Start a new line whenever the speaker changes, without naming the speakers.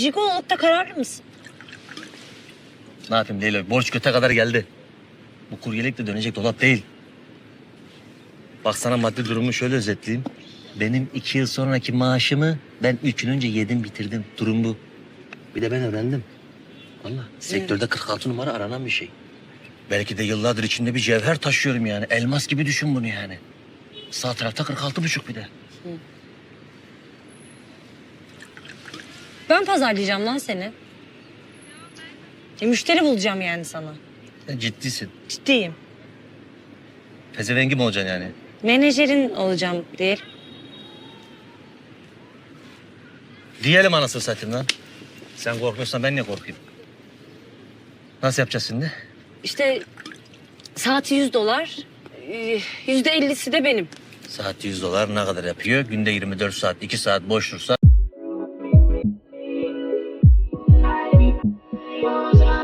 Jigo da kararlı mısın?
Ne yapayım Leyla? Borç göte kadar geldi. Bu kuryelik de dönecek dolap değil. Bak sana maddi durumu şöyle özetleyeyim. Benim iki yıl sonraki maaşımı ben üç yıl önce yedim bitirdim. Durum bu. Bir de ben öğrendim. Vallahi sektörde 46 numara aranan bir şey. Belki de yıllardır içimde bir cevher taşıyorum yani. Elmas gibi düşün bunu yani. Sağ tarafta 46 buçuk bir de.
Ben pazarlayacağım lan seni. E, müşteri bulacağım yani sana.
Sen ciddisin.
Ciddiyim.
Pezevengi mi olacaksın yani?
Menajerin olacağım değil.
Diyelim anasını satayım lan. Sen korkuyorsan ben niye korkayım? Nasıl yapacağız şimdi?
İşte saati 100 dolar. e, Yüzde ellisi de benim.
Saat 100 dolar ne kadar yapıyor? Günde 24 saat, 2 saat boş dursa videos.